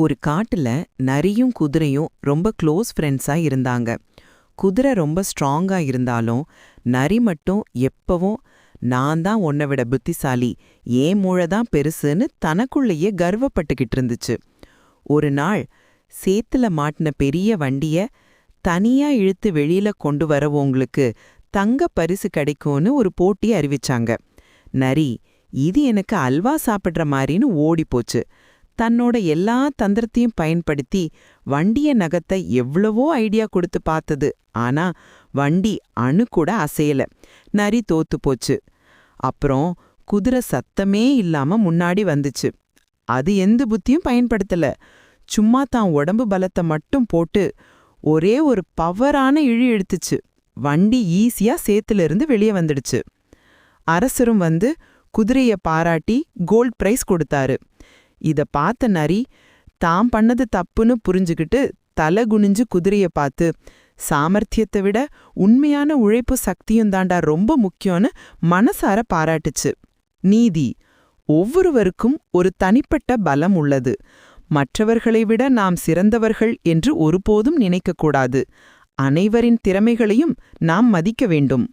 ஒரு காட்டுல நரியும் குதிரையும் ரொம்ப க்ளோஸ் ஃப்ரெண்ட்ஸா இருந்தாங்க. குதிரை ரொம்ப ஸ்ட்ராங்கா இருந்தாலும் நரி மட்டும் எப்பவும் நான் தான் உன்னை விட புத்திசாலி ஏன் மூளை தான் பெருசுன்னு தனக்குள்ளேயே கர்வப்பட்டுக்கிட்டு இருந்துச்சு. ஒரு நாள் சேத்துல மாட்டின பெரிய வண்டிய தனியா இழுத்து வெளியில கொண்டு வரவங்களுக்கு தங்க பரிசு கிடைக்கும்னு ஒரு போட்டி அறிவிச்சாங்க. நரி இது எனக்கு அல்வா சாப்பிடுற மாதிரின்னு ஓடி போச்சு தன்னோட எல்லா தந்திரத்தையும் பயன்படுத்தி வண்டிய நகத்தை எவ்வளவோ ஐடியா கொடுத்து பார்த்தது. ஆனா வண்டி அணு கூட அசையல. நரி தோத்து போச்சு. அப்புறம் குதிரை சத்தமே இல்லாம முன்னாடி வந்துச்சு. அது எந்த புத்தியும் பயன்படுத்தல. சும்மா தான் உடம்பு பலத்தை மட்டும் போட்டு ஒரே ஒரு பவரான இழி இழுத்துச்சு வண்டி ஈஸியா சேத்துல இருந்து வெளியே வந்துடுச்சு. அரசரும் வந்து குதிரைய பாராட்டி கோல்ட் பிரைஸ் கொடுத்தாரு. இத பார்த்த நரி தாம் பண்ணது தப்புன்னு புரிஞ்சுக்கிட்டு தலை குனிஞ்சு குதிரைய பார்த்து சாமர்த்தியத்தை விட உண்மையான உழைப்பு சக்தியும் தாண்டா ரொம்ப முக்கியம்னு மனசார பாராட்டுச்சு. நீதி ஒவ்வொருவருக்கும் ஒரு தனிப்பட்ட பலம் உள்ளது. மற்றவர்களை விட நாம் சிறந்தவர்கள் என்று ஒருபோதும் நினைக்கக்கூடாது. அனைவரின் திறமைகளையும் நாம் மதிக்க வேண்டும்.